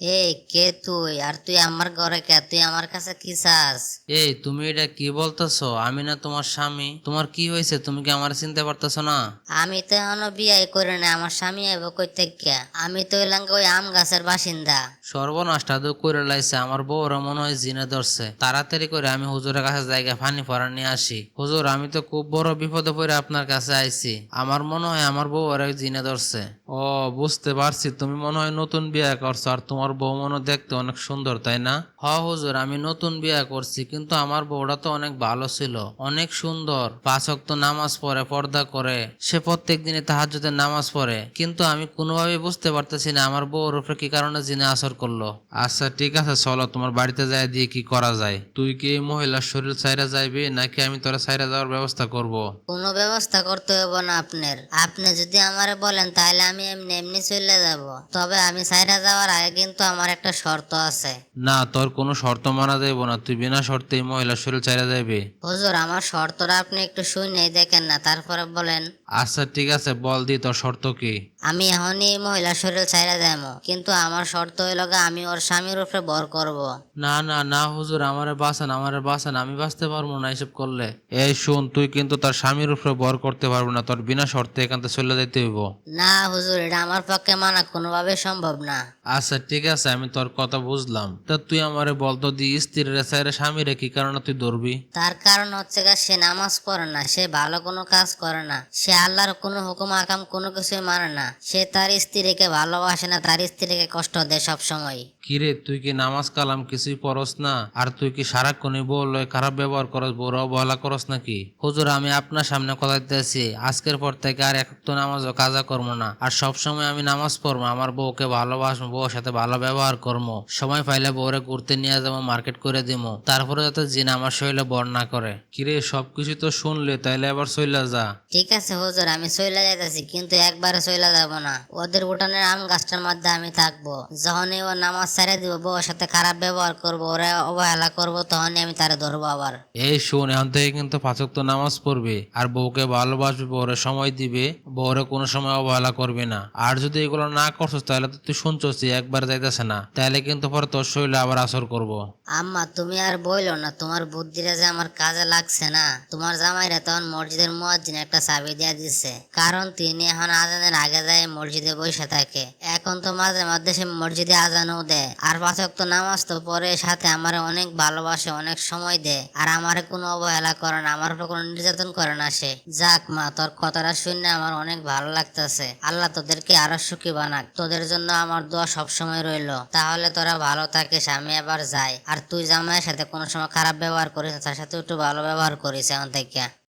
এই কে তুই? আর তুই আমার ঘরে কে? তুই আমার কাছে কি চাস? এই তুমি এটা কি বলতেছো? আমি না তোমার স্বামী। তোমার কি হয়েছে? তুমি কি আমার চিনতে পারতেছো না? আমি তো এখনও বিয়ে করি না আমার স্বামী আইব কই থেকে? আমি তো এলাম ওই আম গাছের বাসিন্দা। সর্বনাশটা তো করে লাইছে, আমার বউরা মনে হয় জিনে ধরছে। তাড়াতাড়ি করে আমি হুজুরের কাছে জায়গা ফানি ফরা নিয়ে আসি। হুজুর, আমি তো খুব বড় বিপদে পড়ে আপনার কাছে আইছি। আমার মনে হয় আমার বউ ওরা জিনে ধরছে। ও, বুঝতে পারছি, তুমি মনে হয় নতুন বিয়ে করছ, আর তোমার বউ মনে দেখতে অনেক সুন্দর, তাই না? হ হুজুর, আমি নতুন বিয়ে করছি, কিন্তু আমার বউটা তো অনেক ভালো ছিল। অনেক সুন্দর। পাঁচ ওয়াক্ত নামাজ পড়ে, পর্দা করে, সে প্রত্যেক দিনে তাহাজ্জুদের নামাজ পড়ে। কিন্তু আমি কোনোভাবেই বুঝতে পারতেছি না, আমার বউর উপরে কি কারণে জিনে আসর করল। আচ্ছা ঠিক আছে চলো তোমার বাড়িতে যাই দিয়ে কি করা যায়? তুই কি এই মহিলার শরীর ছাইরা যাইবি নাকি আমি তোরা ছাইরা যাওয়ার ব্যবস্থা করব। কোনো ব্যবস্থা করতে হবে না আপনার। আপনি যদি আমারে বলেন তাহলে আমি এমনি এমনি চলে যাব। তবে আমি সাইরা যাওয়ার আগে কিন্তু আমার একটা শর্ত আছে। না তোর কোনো শর্ত মানা যাইব না। তুই বিনা শর্তে এই মহিলার শরীর ছাইরা যাইবি। হুজুর আমার শর্তটা আপনি একটু শুনেই দেখেন না তারপরে বলেন। আচ্ছা ঠিক আছে বল দি তোর শর্ত কি? আমি এখনই মহিলা শরীর ছাইরা যাব কিন্তু আমার শর্ত হইল আমি ওর স্বামীর উপরে বর করব। না না না হুজুর আমারে বাঁচান আমারে বাঁচান আমি বাঁচতে পারব না এসব করলে। এই শুন তুই কিন্তু তার স্বামীর উপরে বর করতে পারব না তোর বিনা শর্তে এখান থেকে চলে যেতে হইব। না হুজুর এটা আমার পক্ষে মানা কোনোভাবে সম্ভব না। আচ্ছা ঠিক আছে আমি তোর কথা বুঝলাম। তা তুই আমারে বলতো দি স্ত্রীর রেসাইরে স্বামীরে কি কারণে তুই ধরবি? তার কারণ হচ্ছে গা সে নামাজ পড়ে না সে ভালো কোনো কাজ করে না সে আল্লাহর কোনো হুকুম আকাম কোনো কিছুই মানে না। সে তার স্ত্রীকে ভালোবাসে না তার স্ত্রীকে কষ্ট দেয় সব সময় কিরে, তুই কি নামাজ কালাম কিছুই পড়স না? আর তুই কি সারাক্ষণই বল খারাপ ব্যবহার করস বড় অবহেলা করস নাকি? হুজুর, আমি আপনার সামনে কথা দিতেছি আজকের পর থেকে আর এক তো নামাজও কাজা করব না। আর সব সময় আমি নামাজ পড়ব আমার বউকে ভালোবাসবো বউর সাথে ভালো ব্যবহার করব সময় পাইলে বউরে ঘুরতে নিয়ে যাব, মার্কেট করে দিবো তারপরে যাতে জিন আমার শরীরে বর না করে। কিরে, সবকিছু তো শুনলে, তাইলে আবার চইলা যা। ঠিক আছে হুজুর, আমি চলে যাইতেছি, কিন্তু একবারে চলে যাব না। ওদের উঠানের আম গাছটার মধ্যে আমি থাকব। যখনই ও নামাজ ছেড়ে দিব বউর সাথে খারাপ ব্যবহার করব ওরা অবহেলা করব তখনই আমি তারে ধরবো আবার। এই শোন এখন থেকে কিন্তু পাঁচক তো নামাজ পড়বে আর বউকে ভালোবাসবে বউরে সময় দিবে বউরে কোনো সময় অবহেলা করবে না। আর যদি এগুলো না করছিস তাহলে তো তুই শুনছস একবার যাইতেছে না তাহলে কিন্তু পরে তোর শরীরে আবার আসর করব। আম্মা তুমি আর বইলো না তোমার বুদ্ধিটা যে আমার কাজে লাগছে না। তোমার জামাইরা তখন মসজিদের মুয়াজ্জিন একটা চাবি দিয়ে দিচ্ছে কারণ তিনি এখন আজানের আগে যায় মসজিদে বসে থাকে। এখন তো মাঝে মাঝে সে মসজিদে আজানও দেয়। আর পাঁচক তো নামাজ তো পরে সাথে আমার অনেক ভালোবাসে, অনেক সময় দেয়। আর আমার কোনো অবহেলা করে না, আমার কোনো নির্যাতন করে না সে। যাক মা, তোর কথাটা শুনে আমার অনেক ভালো লাগতেছে। আল্লাহ তোদেরকে আরও সুখী বানাক। তোদের জন্য আমার দোয়া সবসময় রইল। তাহলে তোরা ভালো থাকিস, আমি আবার যাই। আর তুই জামাইয়ের সাথে কোনো সময় খারাপ ব্যবহার করিস তার সাথে একটু ভালো ব্যবহার করিস এখন থেকে